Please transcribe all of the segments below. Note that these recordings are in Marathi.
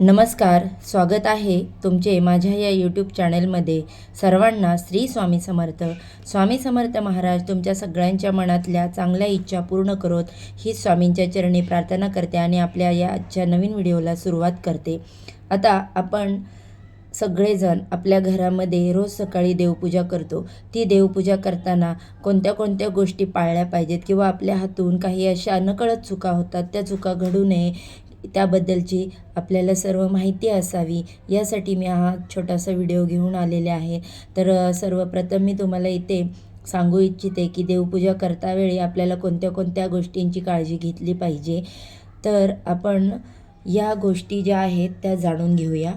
नमस्कार स्वागत आहे तुमचे माझ्या या यूट्यूब चॅनलमध्ये सर्वांना श्री स्वामी समर्थ. स्वामी समर्थ महाराज तुमच्या सगळ्यांच्या मनातल्या चांगल्या इच्छा पूर्ण करोत ही स्वामींच्या चरणी प्रार्थना करते आणि आपल्या या आजच्या नवीन व्हिडिओला सुरुवात करते. आता आपण सगळेजण आपल्या घरामध्ये रोज सकाळी देवपूजा करतो. ती देवपूजा करताना कोणत्या कोणत्या गोष्टी पाळल्या पाहिजेत किंवा आपल्या हातून काही अशा नकळत चुका होतात त्या चुका घडू नये त्याबद्दलची आपल्याला सर्व माहिती असावी. यासाठी मी हा छोटासा व्हिडिओ घेऊन आलेले आहे. तर सर्वप्रथम मी तुम्हाला इथे सांगू इच्छिते की देवपूजा करतावेळी आपल्याला कोणत्या कोणत्या गोष्टींची काळजी घेतली पाहिजे. तर आपण या गोष्टी ज्या आहेत त्या जाणून घेऊया.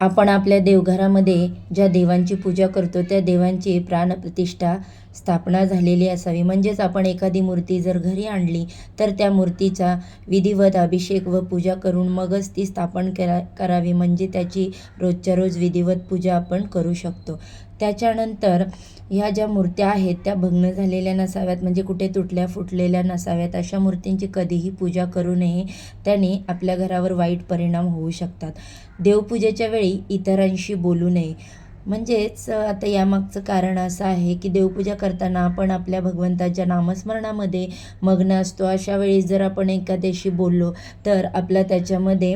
आपण आपल्या देवघरामध्ये ज्या देवांची पूजा करतो त्या देवांची प्राणप्रतिष्ठा स्थापना झालेली असावी. म्हणजेच आपण एखादी मूर्ती जर घरी आणली तर त्या मूर्तीचा विधिवत अभिषेक व पूजा करून मगच ती स्थापन करा करावी. म्हणजे त्याची रोजच्या रोज विधिवत पूजा आपण करू शकतो. त्याच्यानंतर ह्या ज्या मूर्त्या आहेत त्या भग्न झालेल्या नसाव्यात. म्हणजे कुठे तुटल्या फुटलेल्या नसाव्यात. अशा मूर्तींची कधीही पूजा करू नये. त्याने आपल्या घरावर वाईट परिणाम होऊ शकतात. देवपूजेच्या वेळी इतरांशी बोलू नये. म्हणजेच आता यामागचं कारण असं आहे की देवपूजा करताना आपण आपल्या भगवंताच्या नामस्मरणामध्ये मग्न असतो. अशा वेळी जर आपण एखाद्याशी बोललो तर आपला त्याच्यामध्ये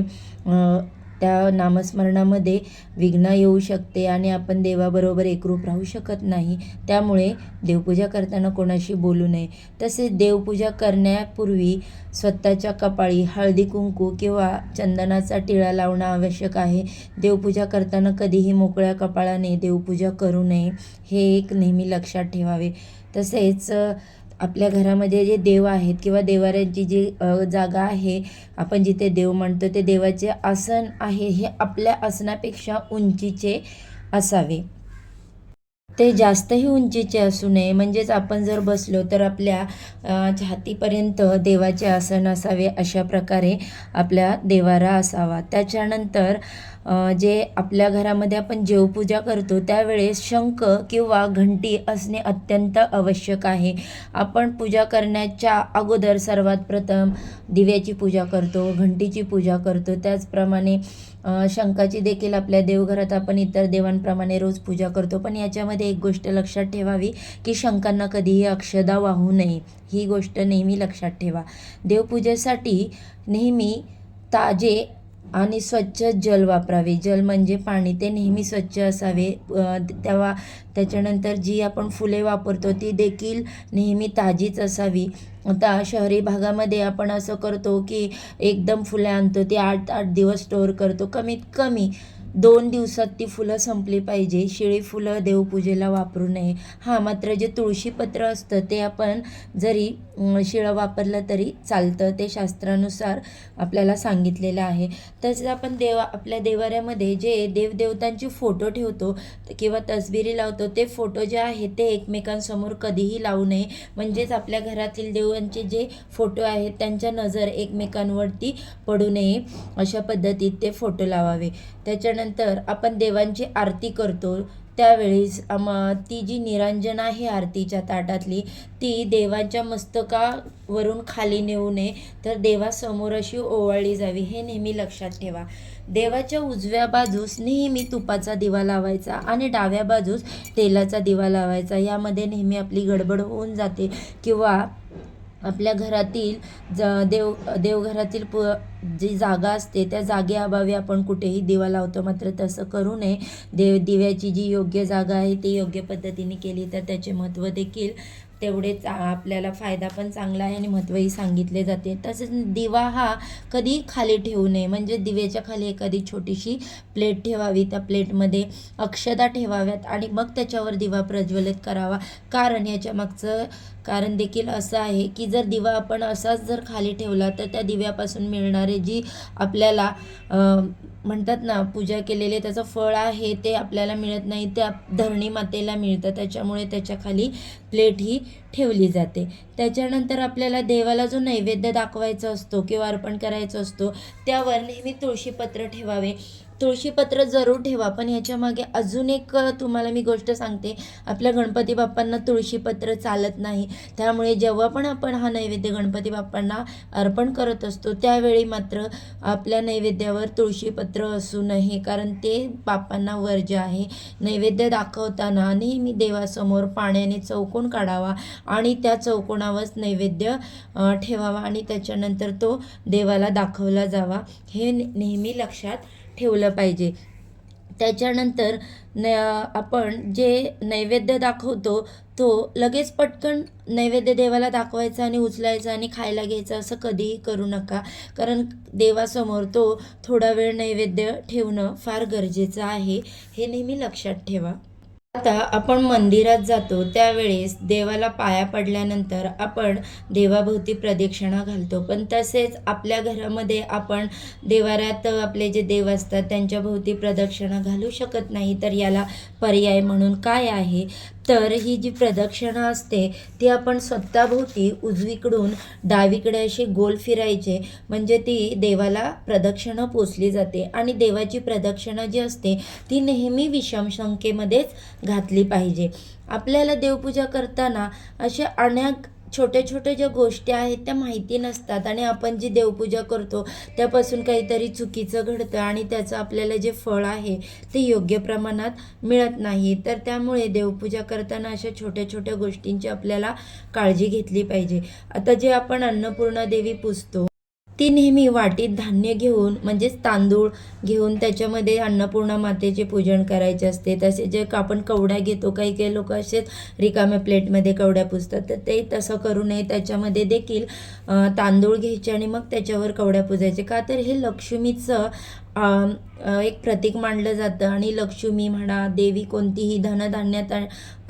त्या नामस्मरणामध्ये विघ्न येऊ शकते आणि आपण देवाबरोबर एकरूप राहू शकत नाही. त्यामुळे देवपूजा करताना कोणाशी बोलू नये. तसेच देवपूजा करण्यापूर्वी स्वतःच्या कपाळी हळदी कुंकू किंवा चंदनाचा टिळा लावणं आवश्यक आहे. देवपूजा करताना कधीही मोकळ्या कपाळाने देवपूजा करू नये. हे एक नेहमी लक्षात ठेवावे. तसेच आपल्या घरामध्ये जे देव आहेत किंवा देवाऱ्यांची जी जागा आहे आपण जिथे देव म्हणतो ते देवाचे आसन आहे हे आपल्या आसनापेक्षा उंचीचे असावे. ते जास्तही उंचीचे असू नये. म्हणजेच आपण जर बसलो तर आपल्या छातीपर्यंत देवाचे आसन असावे अशा प्रकारे आपल्या देवारा असावा. त्याच्यानंतर जे आपल्या घरामध्ये आपण जेवपूजा करतो त्यावेळेस शंख किंवा घंटी असणे अत्यंत आवश्यक आहे. आपण पूजा करण्याच्या अगोदर सर्वात प्रथम दिव्याची पूजा करतो घंटीची पूजा करतो. त्याचप्रमाणे शंखाची देखील आपल्या देवघरात आपण इतर देवांप्रमाणे रोज पूजा करतो. पण याच्यामध्ये एक गोष्ट लक्षात ठेवावी की शंखांना कधीही अक्षदा वाहू नये. ही गोष्ट नेहमी लक्षात ठेवा. देवपूजेसाठी नेहमी ताजे आणि स्वच्छ जल वापरावे. जल म्हणजे पाणी. ते नेहमी स्वच्छ असावे. तेव्हा त्याच्यानंतर जी आपण फुले वापरतो ती देखील नेहमी ताजीच असावी. आता शहरी भागामध्ये आपण असं करतो की एकदम फुले आणतो ती आठ आठ दिवस स्टोअर करतो. कमीत कमी दोन दिवसात ती फुलं संपली पाहिजे. शिळी फुलं देवपूजेला वापरू नये. हां मात्र जे तुळशीपत्र असतं ते आपण जरी शिळं वापरलं तरी चालतं. ते शास्त्रानुसार आपल्याला सांगितलेलं आहे. तसेच आपण देवा आपल्या देवाऱ्यामध्ये जे देवदेवतांचे फोटो ठेवतो किंवा तसबिरी लावतो ते फोटो जे आहे ते एकमेकांसमोर कधीही लावू नये. म्हणजेच आपल्या घरातील देवांचे जे फोटो आहेत त्यांच्या नजर एकमेकांवरती पडू नये अशा पद्धतीत ते फोटो लावावे. त्याच्या झाल्यानंतर आपण देवांची आरती करतो. त्यावेळेस आम ती जी निरांजन आहे आरतीच्या ताटातली ती देवाच्या मस्तकावरून खाली नेऊ नये तर देवासमोर अशी ओवाळली जावी हे नेहमी लक्षात ठेवा. देवाच्या उजव्या बाजूस नेहमी तुपाचा दिवा लावायचा आणि डाव्या बाजूस तेलाचा दिवा लावायचा. यामध्ये नेहमी आपली गडबड होऊन जाते किंवा आपल्या घरातील ज देव देवघरातील पु जी जागा असते त्या जागेअभावी आपण कुठेही दिवा लावतो. मात्र तसं करू नये. देव दिव्याची जी योग्य जागा आहे ती योग्य पद्धतीने केली तर त्याचे महत्त्व देखील तेवढेच आपल्याला फायदा पण चांगला आहे आणि महत्त्वही सांगितले जाते. तसेच दिवा हा कधी खाली ठेवू नये. म्हणजे दिव्याच्या खाली एखादी छोटीशी प्लेट ठेवावी. त्या प्लेटमध्ये अक्षदा ठेवाव्यात आणि मग त्याच्यावर दिवा प्रज्वलित करावा. कारण याच्या मागचं कारण देखील असं आहे की जर दिवा आपण असाच जर खाली ठेवला तर त्या दिव्यापासून मिळणारे जी आपल्याला म्हणतात ना पूजा केलेले त्याचं फळ आहे ते आपल्याला मिळत नाही त्या धरणी मातेला मिळतं. त्याच्यामुळे त्याच्याखाली प्लेट ही ठेवली जाते. त्याच्यानंतर आपल्याला देवाला जो नैवेद्य दाखवायचा असतो किंवा अर्पण करायचा असतो त्यावर नेहमी तुळशीपत्र ठेवावे. तुळशीपत्र जरूर ठेवा. पण ह्याच्यामागे अजून एक तुम्हाला मी गोष्ट सांगते. आपल्या गणपती बाप्पांना तुळशीपत्र चालत नाही. त्यामुळे जेव्हा पण आपण हा नैवेद्य गणपती बाप्पांना अर्पण करत असतो त्यावेळी मात्र आपल्या नैवेद्यावर तुळशीपत्र असू नये कारण ते बाप्पांना वर्ज्य आहे नैवेद्य दाखवताना नेहमी देवासमोर पाण्याने चौकोन काढावा आणि त्या चौकोनावरच नैवेद्य ठेवावा आणि त्याच्यानंतर तो देवाला दाखवला जावा. हे ने- नेहमी लक्षात ठेवलं पाहिजे. त्याच्यानंतर न आपण जे नैवेद्य दाखवतो तो लगेच पटकन नैवेद्य देवाला दाखवायचा आणि उचलायचा आणि खायला घ्यायचा असं कधीही करू नका. कारण देवासमोर तो थोडा वेळ नैवेद्य ठेवणं फार गरजेचं आहे. हे नेहमी लक्षात ठेवा. आता आपण मंदिरात जातो त्यावेळेस देवाला पाया पडल्यानंतर आपण देवाभोवती प्रदक्षिणा घालतो. पण तसेच आपल्या घरामध्ये आपण देवाऱ्यात आपले जे देव असतात त्यांच्या भोवती प्रदक्षिणा घालू शकत नाही. तर याला पर्याय म्हणून काय आहे? तर ही जी प्रदक्षिणा असते ती आपण स्वतःभोवती उजवीकडून डावीकडे अशी गोल फिरायचे म्हणजे ती देवाला प्रदक्षिणा पोचली जाते. आणि देवाची प्रदक्षिणा जी असते ती नेहमी विषम संख्येमध्येच घातली पाहिजे. आपल्याला देवपूजा करताना असे अनेक छोट्या छोट्या ज्या गोष्टी आहेत त्या माहिती नसतात आणि आपण जी देवपूजा करतो त्यापासून काहीतरी चुकीचं घडतं आणि त्याचं आपल्याला जे फळ आहे ते योग्य प्रमाणात मिळत नाही. तर त्यामुळे देवपूजा करताना अशा छोट्या छोट्या गोष्टींची आपल्याला काळजी घेतली पाहिजे. आता जे आपण अन्नपूर्णा देवी पुजतो ती नेहमी वाटीत धान्य घेऊन म्हणजेच तांदूळ घेऊन त्याच्यामध्ये अन्नपूर्णा मातेचे पूजन करायचे असते. तसे जे आपण कवड्या घेतो काही काही लोक असेच रिकाम्या प्लेटमध्ये कवड्या पुजतात. तर ते तसं करू नये. त्याच्यामध्ये देखील तांदूळ घ्यायचे आणि मग त्याच्यावर कवड्या पुजायचे. का तर हे लक्ष्मीचं एक प्रतीक मानलं जातं आणि लक्ष्मी म्हणा देवी कोणतीही धनधान्यात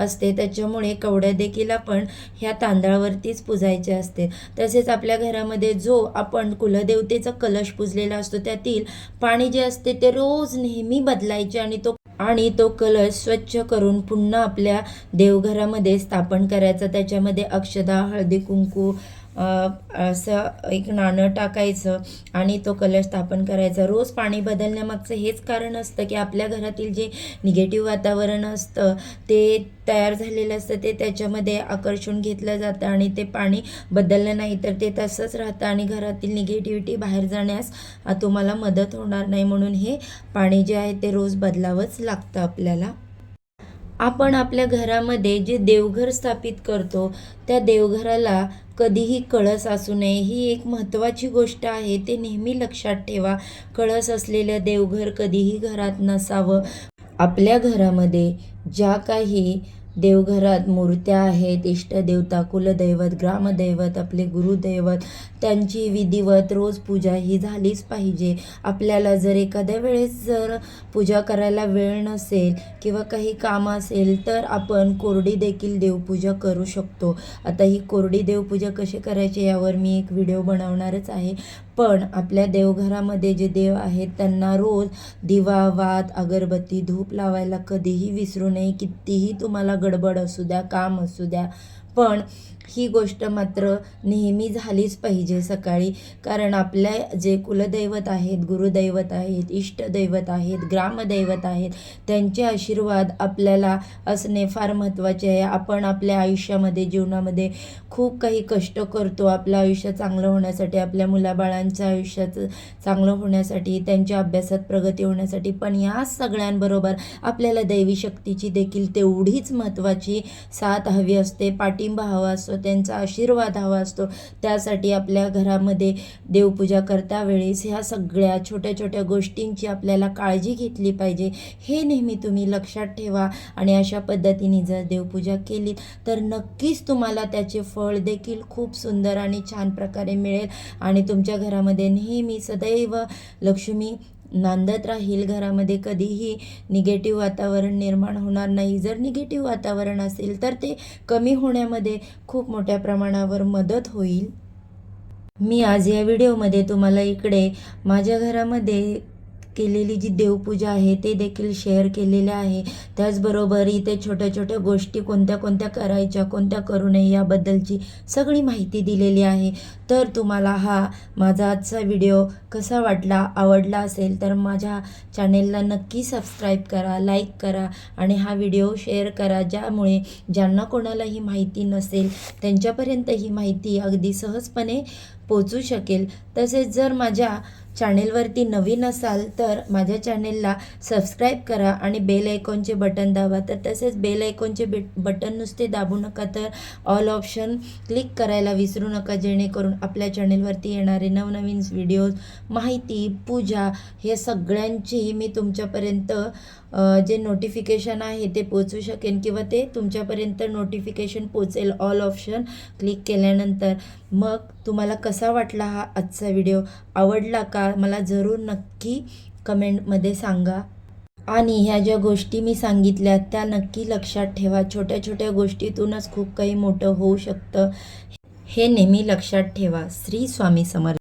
असते त्याच्यामुळे कवड्या देखील आपण ह्या तांदळावरतीच पुजायचे असते. तसेच आपल्या घरामध्ये जो आपण कुलदेवतेचा कलश पुजलेला असतो त्यातील पाणी जे असते ते रोज नेहमी बदलायचे आणि तो आणि तो कलश स्वच्छ करून पुन्हा आपल्या देवघरामध्ये स्थापन करायचा. त्याच्यामध्ये अक्षदा हळदी कुंकू असं एक नाणं टाकायचं आणि तो कलश स्थापन करायचा. रोज पाणी बदलण्यामागचं हेच कारण असतं की आपल्या घरातील जे निगेटिव्ह वातावरण असतं ते तयार झालेलं असतं ते त्याच्यामध्ये आकर्षून घेतलं जातं आणि ते पाणी बदललं नाही तर ते तसंच राहतं आणि घरातील निगेटिव्हिटी बाहेर जाण्यास तुम्हाला मदत होणार नाही म्हणून हे पाणी जे आहे ते रोज बदलावंच लागतं आपल्याला. आपण आपल्या घरामध्ये जे देवघर स्थापित करतो त्या देवघराला कधीही कळस असू नये. ही एक महत्त्वाची गोष्ट आहे. ते नेहमी लक्षात ठेवा. कळस असलेलं देवघर कधीही घरात नसावं. आपल्या घरामध्ये ज्या काही देवघरात मूर्त्या आहेत इष्टदेवता कुलदैवत ग्रामदैवत आपले गुरुदैवत. त्यांची विधिवत रोज पूजा ही झालीच पाहिजे. आपल्याला जर एखाद्या वेळेस जर पूजा करायला वेळ नसेल किंवा काही काम असेल तर आपण कोरडी देखील देवपूजा करू शकतो. आता ही कोरडी देवपूजा कशी करायची यावर मी एक व्हिडिओ बनवणारच आहे. पण आपल्या देवघरामध्ये जे देव आहेत त्यांना रोज दिवा वात अगरबत्ती धूप लावायला कधीही विसरू नये. कितीही तुम्हाला गडबड असू द्या काम असू द्या पण ही गोष्ट मात्र नेहमी झालीच पाहिजे सकाळी. कारण आपल्या जे कुलदैवत आहेत गुरुदैवत आहेत इष्टदैवत आहेत ग्रामदैवत आहेत त्यांचे आशीर्वाद आपल्याला असणे फार महत्त्वाचे आहे. आपण आपल्या आयुष्यामध्ये जीवनामध्ये खूप काही कष्ट करतो. आपलं आयुष्य चांगलं होण्यासाठी आपल्या मुलाबाळांचं आयुष्याचं चांगलं होण्यासाठी त्यांच्या अभ्यासात प्रगती होण्यासाठी. पण या सगळ्यांबरोबर आपल्याला दैवी शक्तीची देखील तेवढीच महत्त्वाची साथ हवी असते. पाठी पाठिंबा हवा असतो त्यांचा आशीर्वाद हवा असतो त्यासाठी आपल्या घरामध्ये देवपूजा करता वेळेस ह्या सगळ्या छोट्या छोट्या गोष्टींची आपल्याला काळजी घेतली पाहिजे. हे नेहमी तुम्ही लक्षात ठेवा आणि अशा पद्धतीने जर देवपूजा केली तर नक्कीच तुम्हाला त्याचे फळ देखील खूप सुंदर आणि छान प्रकारे मिळेल. आणि तुमच्या घरामध्ये नेहमी सदैव लक्ष्मी नांदत राहील घरामध्ये कधीही निगेटिव्ह वातावरण निर्माण होणार नाही. जर निगेटिव्ह वातावरण असेल तर ते कमी होण्यामध्ये खूप मोठ्या प्रमाणावर मदत होईल. मी आज या व्हिडिओमध्ये तुम्हाला इकडे माझ्या घरामध्ये केलेली जी देवपूजा आहे ते देखील शेअर केलेले आहे. त्याचबरोबर इथे छोट्या छोट्या गोष्टी कोणत्या कोणत्या करायच्या कोणत्या करू नये याबद्दलची सगळी माहिती दिलेली आहे. तर तुम्हाला हा माझा आजचा व्हिडिओ कसा वाटला आवडला असेल तर माझ्या चॅनेलला नक्की सबस्क्राईब करा लाईक करा आणि हा व्हिडिओ शेअर करा. ज्यामुळे ज्यांना कोणालाही माहिती नसेल त्यांच्यापर्यंत ही माहिती अगदी सहजपणे पोचू शकेल. तसेच जर माझ्या चॅनेलवरती नवीन असाल तर माझ्या चॅनेलला सबस्क्राईब करा आणि बेल आयकॉनचे बटन दाबा. तर तसेच बेल आयकॉनचे बेट बटन नुसते दाबू नका तर ऑल ऑप्शन क्लिक करायला विसरू नका जेणेकरून आपल्या चॅनेलवरती येणारे नवनवीन व्हिडिओज माहिती पूजा हे सगळ्यांची मी तुमच्यापर्यंत जे नोटिफिकेशन आहे ते पोचू शकेन किंवा ते तुमच्यापर्यंत नोटिफिकेशन पोचेल ऑल ऑप्शन क्लिक केल्यानंतर. मग तुम्हाला कसा वाटला हा आजचा व्हिडिओ आवडला का? मला जरूर नक्की कमेंटमध्ये सांगा. आणि ह्या ज्या गोष्टी मी सांगितल्या त्या नक्की लक्षात ठेवा. छोट्या छोट्या गोष्टीतूनच खूप काही मोठं होऊ शकतं. हे नेहमी लक्षात ठेवा. श्री स्वामी समर्थ.